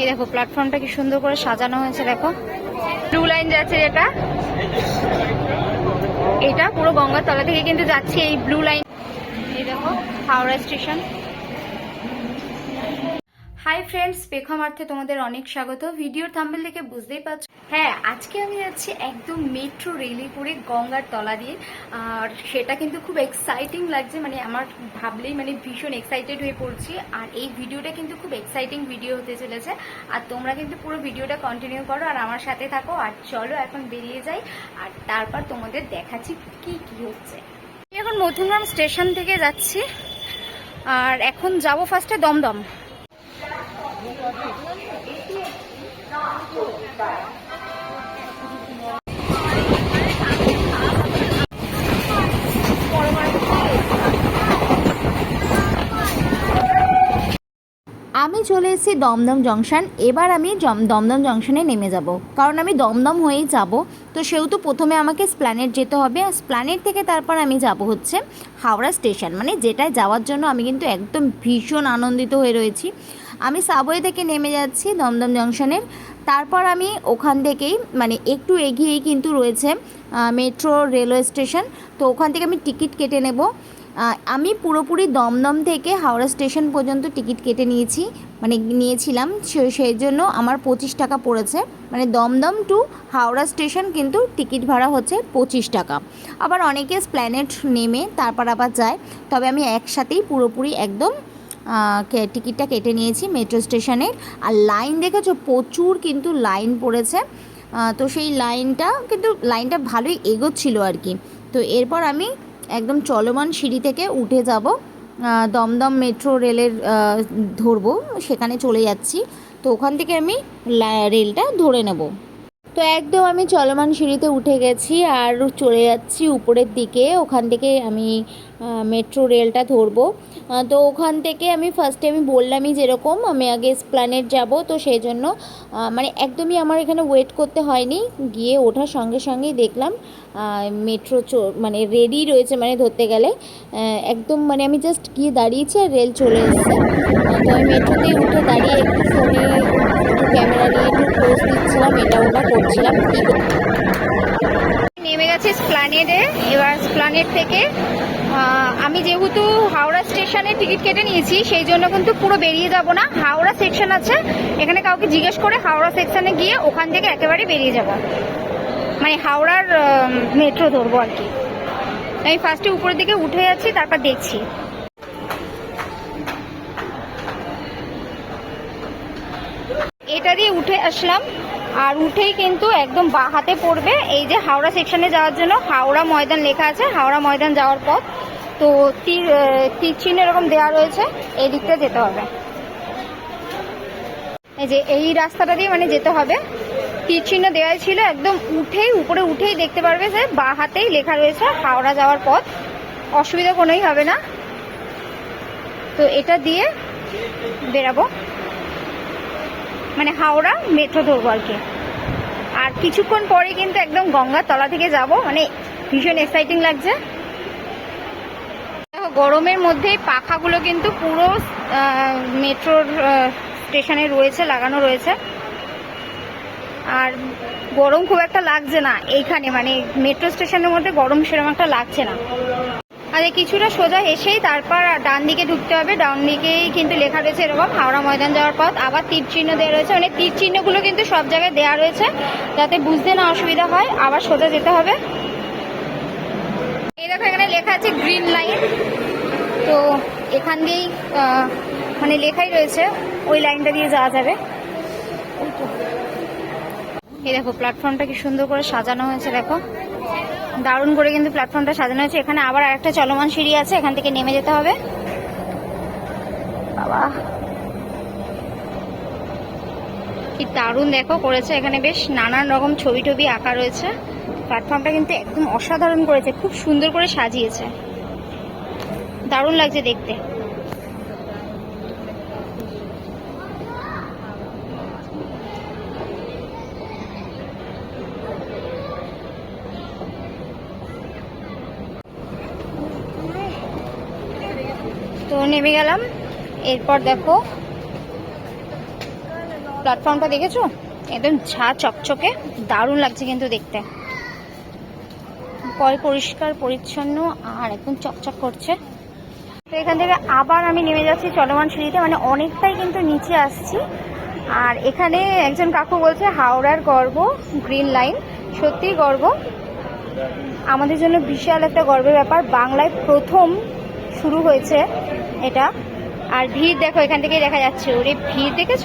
এই দেখো প্ল্যাটফর্মটা কি সুন্দর করে সাজানো হয়েছে, দেখো। ব্লু লাইন যাচ্ছে যেটা। এটা পুরো গঙ্গার তলা থেকে কিন্তু যাচ্ছে এই ব্লু লাইন এই দেখো, হাওড়া স্টেশন। হাই ফ্রেন্ডস পেখম পেখমার্থে তোমাদের অনেক স্বাগত। ভিডিওর থাম্বেল দেখে বুঝতেই পারছ হ্যাঁ আজকে আমি যাচ্ছি একদম মেট্রো রেলে করে গঙ্গার তলা দিয়ে। আর সেটা কিন্তু খুব এক্সাইটিং লাগছে মানে আমার ভাবলেই মানে ভীষণ এক্সাইটেড হয়ে পড়ছি। আর এই ভিডিওটা কিন্তু খুব এক্সাইটিং ভিডিও হতে চলেছে। আর তোমরা কিন্তু পুরো ভিডিওটা কন্টিনিউ করো আর আমার সাথে থাকো। আর চলো এখন বেরিয়ে যাই। আর তারপর তোমাদের দেখাচ্ছি কি কি হচ্ছে। আমি এখন মধ্যমগ্রাম স্টেশন থেকে যাচ্ছি। আর এখন যাব ফার্স্টে দমদম। চলে এসেছি দমদম জংশন। এবার আমি দমদম জংশনে নেমে যাব। কারণ আমি দমদম হয়েই যাব। তো সেহেতু প্রথমে আমাকে স্প্ল্যানেট যেতে হবে। আর স্প্ল্যানেট থেকে তারপর আমি যাব হচ্ছে হাওড়া স্টেশন। মানে যেটায় যাওয়ার জন্য আমি কিন্তু একদম ভীষণ আনন্দিত হয়ে রয়েছি। আমি সাবওয়ে থেকে নেমে যাচ্ছি দমদম জংশনের তারপর আমি ওখান থেকেই মানে একটু এগিয়েই কিন্তু রয়েছে মেট্রো রেলওয়ে স্টেশন। তো ওখান থেকে আমি টিকিট কেটে নেব। আমি পুরোপুরি দমদম থেকে হাওড়া স্টেশন পর্যন্ত টিকিট কেটে নিয়েছি মানে নিয়েছিলাম সেই জন্য আমার পঁচিশ টাকা পড়েছে। মানে দমদম টু হাওড়া স্টেশন কিন্তু টিকিট ভাড়া হচ্ছে পঁচিশ টাকা। আবার অনেকে স্প্ল্যানেট নেমে তারপর আবার যায়, তবে আমি একসাথেই পুরোপুরি একদম টিকিটটা কেটে নিয়েছি মেট্রো স্টেশনের আর লাইন দেখেছ? প্রচুর কিন্তু লাইন পড়েছে। তো সেই লাইনটা কিন্তু, লাইনটা ভালোই এগোচ্ছিল আর কি। তো এরপর আমি একদম চলমান সিঁড়ি থেকে উঠে যাব। দমদম মেট্রো রেলের ধরবো, সেখানে চলে যাচ্ছি। তো ওখান থেকে আমি রেলটা ধরে নেব। তো একদম আমি চলমান সিঁড়িতে উঠে গেছি আর চলে যাচ্ছি উপরের দিকে। ওখান থেকে আমি মেট্রো রেলটা ধরবো। তো ওখান থেকে আমি ফার্স্টে আমি বললামই যেরকম, আমি আগে স্প্ল্যানেট যাব। তো সেই জন্য মানে একদমই আমার এখানে ওয়েট করতে হয়নি। গিয়ে ওঠার সঙ্গে সঙ্গেই দেখলাম মেট্রো মানে রেডি রয়েছে মানে ধরতে গেলে। একদম মানে আমি জাস্ট গিয়ে দাঁড়িয়েছি আর রেল চলে এসেছে। তো আমি মেট্রোতেই উঠে দাঁড়িয়ে একটু ফোনে ক্যামেরা নিয়ে পোজ এটা ওটা করছিলাম। নেমে গেছে স্প্লানেডে। এবার স্প্লানেড থেকে আমি যেহেতু হাওড়া স্টেশনে টিকিট কেটে নিয়েছি, সেই জন্য কিন্তু পুরো বেরিয়ে যাব না। হাওড়া সেকশন আছে, এখানে কাউকে জিজ্ঞেস করে হাওড়া সেকশনে গিয়ে ওখান থেকে একেবারে বেরিয়ে যাব। মানে হাওড়ার মেট্রো ধরবো আর কি। আমি ফার্স্টে উপরের দিকে উঠে যাচ্ছি তারপর দেখছি। আসলাম। আর উঠেই কিন্তু একদম বা হাতে পড়বে। এই যে হাওড়া সেকশনে যাওয়ার জন্য হাওড়া ময়দান লেখা আছে। হাওড়া ময়দান যাওয়ার পথ। তো তীর তীর চিহ্ন এরকম দেওয়া রয়েছে। এই দিকটা যেতে হবে। এই যে এই রাস্তাটা দিয়ে মানে যেতে হবে। তীর চিহ্ন দেওয়া ছিল একদম উঠেই, উপরে উঠেই দেখতে পারবে যে বা হাতেই লেখা রয়েছে হাওড়া যাওয়ার পথ। অসুবিধা কোনোই হবে না। তো এটা দিয়ে বেরাবো। মানে হাওড়া মেট্রো ধরবো আর কি। আর কিছুক্ষণ পরে কিন্তু একদম গঙ্গার তলা থেকে যাব মানে ভীষণ এক্সাইটিং লাগছে। দেখো, গরমের মধ্যে পাখাগুলো কিন্তু পুরো মেট্রোর স্টেশনে রয়েছে লাগানো রয়েছে। আর গরম খুব একটা লাগছে না এইখানে মানে মেট্রো স্টেশনের মধ্যে গরম সেরকম একটা লাগছে না। আর কিছুটা সোজা এসেই তারপর ডান দিকে ঢুকতে হবে। ডান দিকেই কিন্তু লেখা রয়েছে এরকম, হাওড়া ময়দান যাওয়ার পথ। আবার তীর চিহ্ন দেওয়া রয়েছে। মানে তীর চিহ্নগুলো কিন্তু সব জায়গায় দেওয়া রয়েছে, যাতে বুঝতে না অসুবিধা হয়। আবার সোজা যেতে হবে। এই দেখো এখানে লেখা আছে গ্রিন লাইন। তো এখান দিয়েই মানে লেখাই রয়েছে, ওই লাইনটা দিয়ে যাওয়া যাবে। এই দেখো প্ল্যাটফর্মটা কি সুন্দর করে সাজানো হয়েছে, দেখো। দারুণ করে কিন্তু প্ল্যাটফর্মটা সাজানো হয়েছে। এখানে আবার আরেকটা চলমান সিঁড়ি আছে, এখান থেকে নেমে যেতে হবে। বাবা। কি দারুণ দেখো, করেছে এখানে বেশ নানান রকম ছবি টবি আঁকা রয়েছে। প্ল্যাটফর্মটা কিন্তু একদম অসাধারণ করেছে, খুব সুন্দর করে সাজিয়েছে। দারুণ লাগছে দেখতে তো নেমে গেলাম। এরপর দেখো প্ল্যাটফর্মটা দেখেছ? একদম ঝা চকচকে, দারুণ লাগছে কিন্তু দেখতে। পয় পরিষ্কার, পরিচ্ছন্ন, আর একদম চকচক করছে। তো এখান থেকে আবার আমি নেমে যাচ্ছি চলমান সিঁড়িতে মানে অনেকটাই কিন্তু নিচে আসছি। আর এখানে একজন কাকু বলছে, হাওড়ার গর্ব, গ্রিন লাইন। সত্যি গর্ব। আমাদের জন্য বিশাল একটা গর্বের ব্যাপার। বাংলায় প্রথম শুরু হয়েছে এটা। আর ভিড় দেখো, এখান থেকেই দেখা যাচ্ছে। ওরে, ভিড় দেখেছ?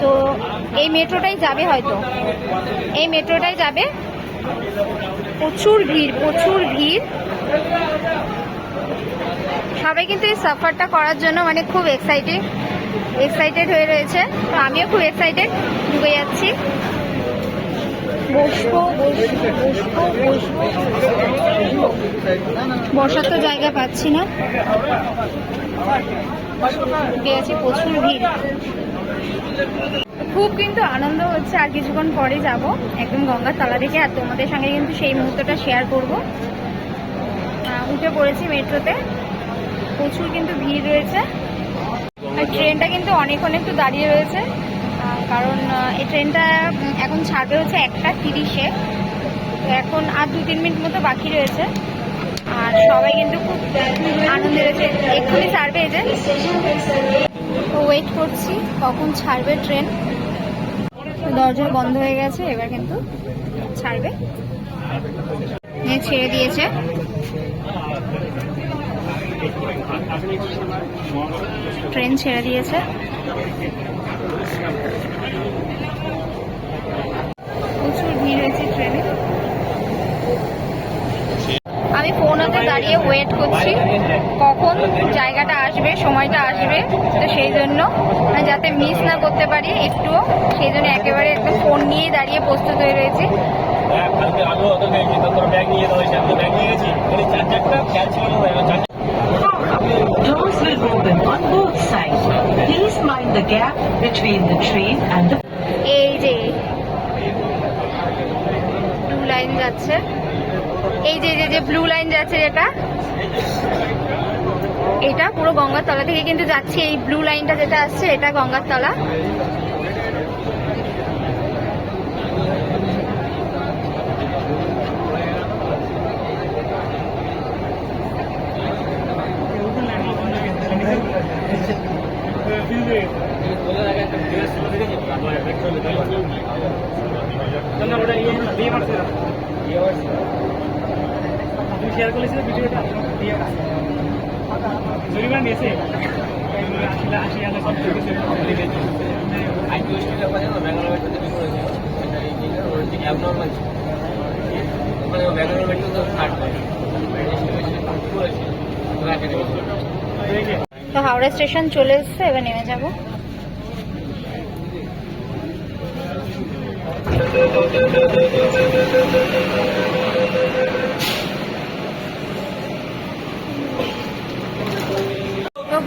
তো এই মেট্রোটাই যাবে হয়তো। এই মেট্রোটাই যাবে। প্রচুর ভিড় প্রচুর ভিড়। সবাই কিন্তু এই সফরটা করার জন্য মানে খুব এক্সাইটেড এক্সাইটেড হয়ে রয়েছে। তো আমিও খুব এক্সাইটেড ঢুকে যাচ্ছি। বসবো বসার তো জায়গা পাচ্ছি না। আছি প্রচুর ভিড়। খুব কিন্তু আনন্দ হচ্ছে, আর কিছুক্ষণ পরে যাব। একদম গঙ্গার তলা থেকে আর তোমাদের সঙ্গে কিন্তু সেই মুহূর্তটা শেয়ার করব। উঠে পড়েছি মেট্রোতে। প্রচুর কিন্তু ভিড় রয়েছে। আর ট্রেনটা কিন্তু অনেকক্ষণ একটু দাঁড়িয়ে রয়েছে। কারণ এই ট্রেনটা এখন ছাড়বে হচ্ছে একটা তিরিশে। তো এখন আর দু তিন মিনিট মতো বাকি রয়েছে। আর সবাই কিন্তু খুব আনন্দ রয়েছে এক্ষুনি ছাড়বে এই যে। ওয়েট করছি, কখন ছাড়বে ট্রেন। দরজা বন্ধ হয়ে গেছে, এবার কিন্তু ছাড়বে। ছেড়ে দিয়েছে। ট্রেন ছেড়ে দিয়েছে প্রচুর ভিড় হয়েছে ট্রেনে আমি ফোন হাতে দাঁড়িয়ে ওয়েট করছি কখন জায়গাটা আসবে, সময়টা আসবে, তো সেই জন্য যাতে মিস না করতে পারি একটুও, সেই জন্য একেবারে একদম ফোন নিয়েই দাঁড়িয়ে প্রস্তুত হয়ে রয়েছি নিয়ে নিয়ে Doors will open on both sides. Please mind the gap between the train and the এই যে ব্লু লাইন যাচ্ছে। এই যে যে যে ব্লু লাইন যাচ্ছে যেটা, এটা পুরো গঙ্গার তলা থেকে কিন্তু যাচ্ছে। এই ব্লু লাইনটা যেটা আসছে, এটা গঙ্গার তলা ওটা ইয়ে দিয়ে মারছে দিয়ে মারছে তুমি শেয়ার করেছিলে ভিডিওটা দিয়ে মারছে জরিমানা নিয়েছে আসলে আশি হাজার সব আইটি স্টুডিও পাশে ব্যাঙ্গালোর মেট্রোতে বিক্রি করেছে এই জিনিসটা ওর থেকে অ্যাবনর্মাল ছিল ওখানে ব্যাঙ্গালোর মেট্রো তো থার্ড তো হাওড়া স্টেশন চলে এসছে এবার নেমে যাব। তো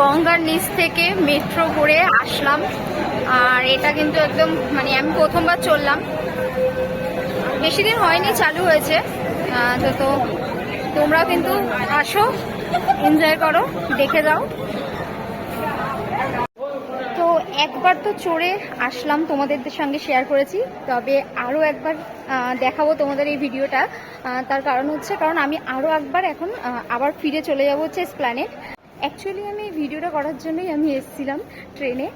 গঙ্গার নিচ থেকে মেট্রো করে আসলাম। আর এটা কিন্তু একদম মানে আমি প্রথমবার চললাম। বেশি দিন হয়নি, চালু হয়েছে। তো তো তোমরা কিন্তু আসো এনজয় করো, দেখে যাও। তো একবার তো চড়ে আসলাম তোমাদের সঙ্গে শেয়ার করেছি। তবে আরও একবার দেখাবো তোমাদের এই ভিডিওটা তার কারণ হচ্ছে, কারণ আমি আরও একবার এখন আবার ফিরে চলে যাব হচ্ছে স্প্ল্যানেট অ্যাকচুয়ালি আমি ভিডিওটা করার জন্যই আমি এসেছিলাম ট্রেনে।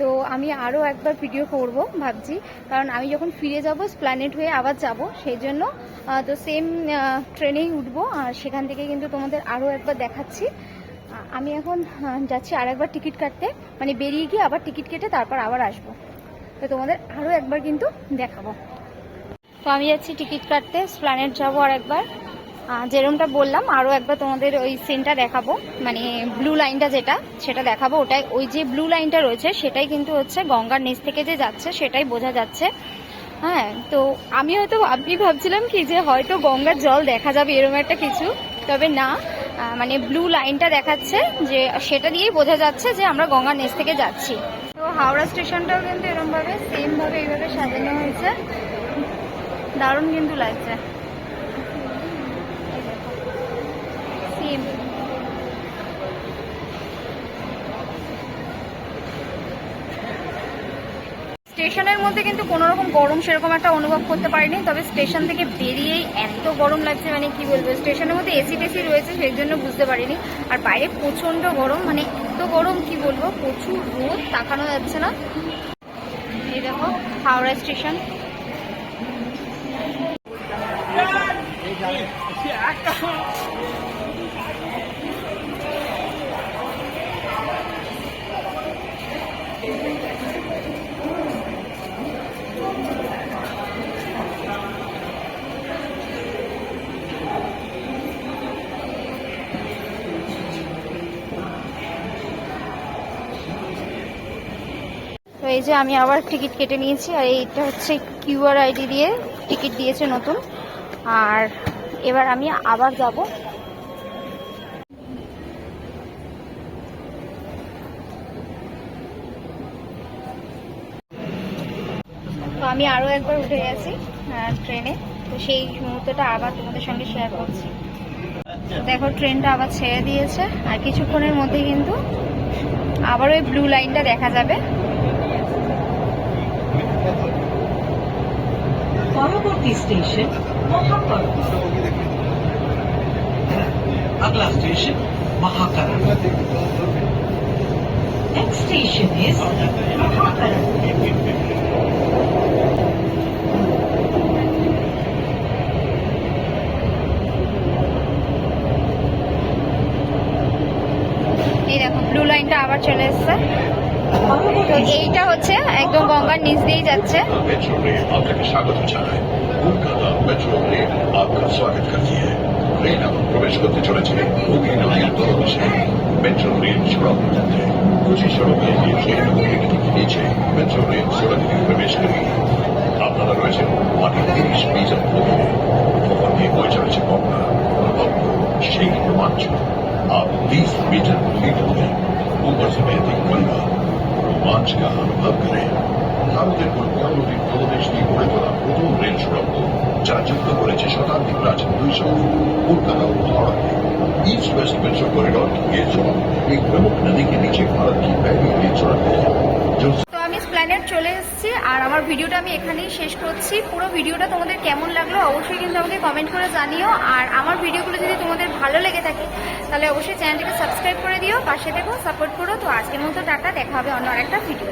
তো আমি আরও একবার ভিডিও করব, ভাবছি। কারণ আমি যখন ফিরে যাব স্প্ল্যানেট হয়ে আবার যাব, সেই জন্য তো সেম ট্রেনেই উঠবো। আর সেখান থেকে কিন্তু তোমাদের আরও একবার দেখাচ্ছি। আমি এখন যাচ্ছি আর একবার টিকিট কাটতে। মানে বেরিয়ে গিয়ে আবার টিকিট কেটে তারপর আবার আসব। তো তোমাদের আরও একবার কিন্তু দেখাবো। তো আমি যাচ্ছি টিকিট কাটতে স্প্ল্যানেট যাব আর একবার আহ, যেরকমটা বললাম আরও একবার তোমাদের ওই সিনটা দেখাবো। মানে ব্লু লাইনটা যেটা সেটা দেখাবো। ওটাই ওই যে ব্লু লাইনটা রয়েছে সেটাই কিন্তু হচ্ছে গঙ্গার নিচ থেকে যে যাচ্ছে সেটাই বোঝা যাচ্ছে। হ্যাঁ তো আমি হয়তো আমি ভাবছিলাম কি যে হয়তো গঙ্গার জল দেখা যাবে এরকম একটা কিছু তবে না। মানে ব্লু লাইনটা দেখাচ্ছে যে সেটা দিয়েই বোঝা যাচ্ছে যে আমরা গঙ্গার নিচ থেকে যাচ্ছি। তো হাওড়া স্টেশনটাও কিন্তু এরকমভাবে সেমভাবে এইভাবে সাজানো হয়েছে। দারুণ কিন্তু লাগছে। সেম স্টেশনের মধ্যে কিন্তু কোনো রকম গরম সেরকম একটা অনুভব করতে পারিনি তবে স্টেশন থেকে বেরিয়েই এত গরম লাগছে মানে কি বলব স্টেশনের মধ্যে এসি টেসি রয়েছে সেই জন্য বুঝতে পারিনি আর বাইরে প্রচণ্ড গরম মানে এত গরম কি বলব প্রচুর রোদ তাকানো যাচ্ছে না এই দেখো হাওড়া স্টেশন যে আমি আবার টিকিট কেটে নিয়েছি আর এইটা হচ্ছে কিউআর আইডি দিয়ে টিকিট দিয়েছে নতুন। আর এবার আমি আবার যাব। আমি আরও একবার উঠে গেছি ট্রেনে। তো সেই মুহূর্তটা আবার তোমাদের সঙ্গে শেয়ার করছি। দেখো, ট্রেনটা আবার ছেড়ে দিয়েছে। আর কিছুক্ষণের মধ্যে কিন্তু আবার ওই ব্লু লাইনটা দেখা যাবে। পরবর্তী station Mahakal আগলা station Mahakal Next station is Mahakaran. এই দেখো ব্লু লাইনটা আবার চলে এসছে। এইটা হচ্ছে একদম গঙ্গার নিচ দিয়েই যাচ্ছে। প্রবেশ করতে চলেছে মেট্রো রেল সড়ক খুশি প্রবেশ করি আপনারা রয়েছেন মাটির তিরিশ মিটার গভীরে খবর নিয়ে বয়ে চলেছে বন্যা সেই রোমাঞ্চ আর বিশ মিটার গভীর উপরে উপর সমেত গঙ্গা गंगा रोमांच का अनुभव करें ভারতের কলকাতা নদীর তলদেশ দিয়ে গড়ে তোলা প্রথম রেল সুড়ঙ্গ যা যুক্ত করেছে শতাব্দী প্রাচীন দুই শহর কলকাতা ও হাওড়াকে ईस्ट वेस्ट मेट्रो कॉरिडोर की ये सुड़ंग एक प्रमुख नदी के नीचे भारत की पहली रेल सुड़ंग है जो আর আমার ভিডিওটা আমি এখানেই শেষ করছি। পুরো ভিডিওটা তোমাদের কেমন লাগল অবশ্যই কিন্তু আমাকে কমেন্ট করে জানিও। আর আমার ভিডিওগুলো যদি তোমাদের ভালো লেগে থাকে, তাহলে অবশ্যই চ্যানেলটিকে সাবস্ক্রাইব করে দিও। পাশে দেখো সাপোর্ট করো। তো আজকের মতো টাটা, দেখা হবে অন্য আরেকটা ভিডিও